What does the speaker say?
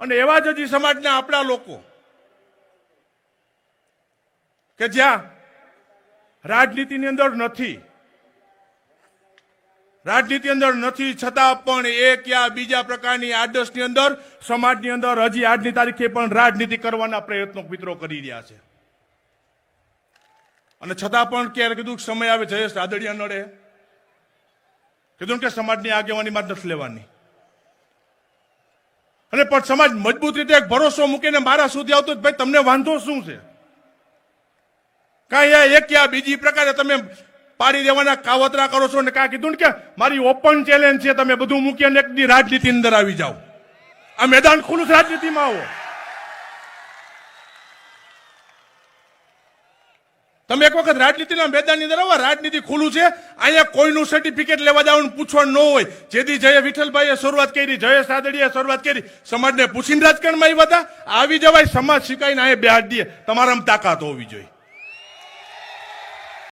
અને એવા જ હજી સમાજના આપણા લોકો કે જ્યાં રાજનીતિની અંદર નથી. રાજનીતિ અંદર નથી, છતાં પણ એક યા બીજા પ્રકારની આદર્શની અંદર, સમાજની અંદર હજી આજની તારીખે પણ રાજનીતિ કરવાના પ્રયત્નો મિત્રો કરી રહ્યા છે. અને છતાં પણ ક્યારે કીધું સમય આવે, જયેશ રાદડિયા નડે. કીધું કે સમાજની આગેવાનીમાં જ નથી લેવાની. અને પણ સમાજ મજબૂત રીતે એક ભરોસો મૂકીને મારા સુધી આવતો ભાઈ, તમને વાંધો શું છે? કાંઈ એક યા બીજી પ્રકારે તમે પાડી દેવાના કાવતરા કરો છો ને કાં કીધું ને કે મારી ઓપન ચેલેન્જ છે, તમે બધું મૂકી અને એક રાજનીતિ અંદર આવી જાઓ. આ મેદાન ખુલ્લું રાજનીતિમાં આવો. તમે એક વખત રાજનીતિના મેદાનની અંદર આવો, રાજનીતિ ખુલ્લું છે. અહીંયા કોઈનું સર્ટિફિકેટ લેવા જવાનું પૂછવાનું ન હોય. જેથી જય વિઠ્ઠલભાઈએ શરૂઆત કરી, જય સાદડીએ શરૂઆત કરી, સમાજને પૂછીને રાજકારણમાં આવ્યા હતા. આવી જવાય, સમાજ શીખાઈને અહીંયા બેહાડ દે. તમારામાં તાકાત હોવી જોઈએ.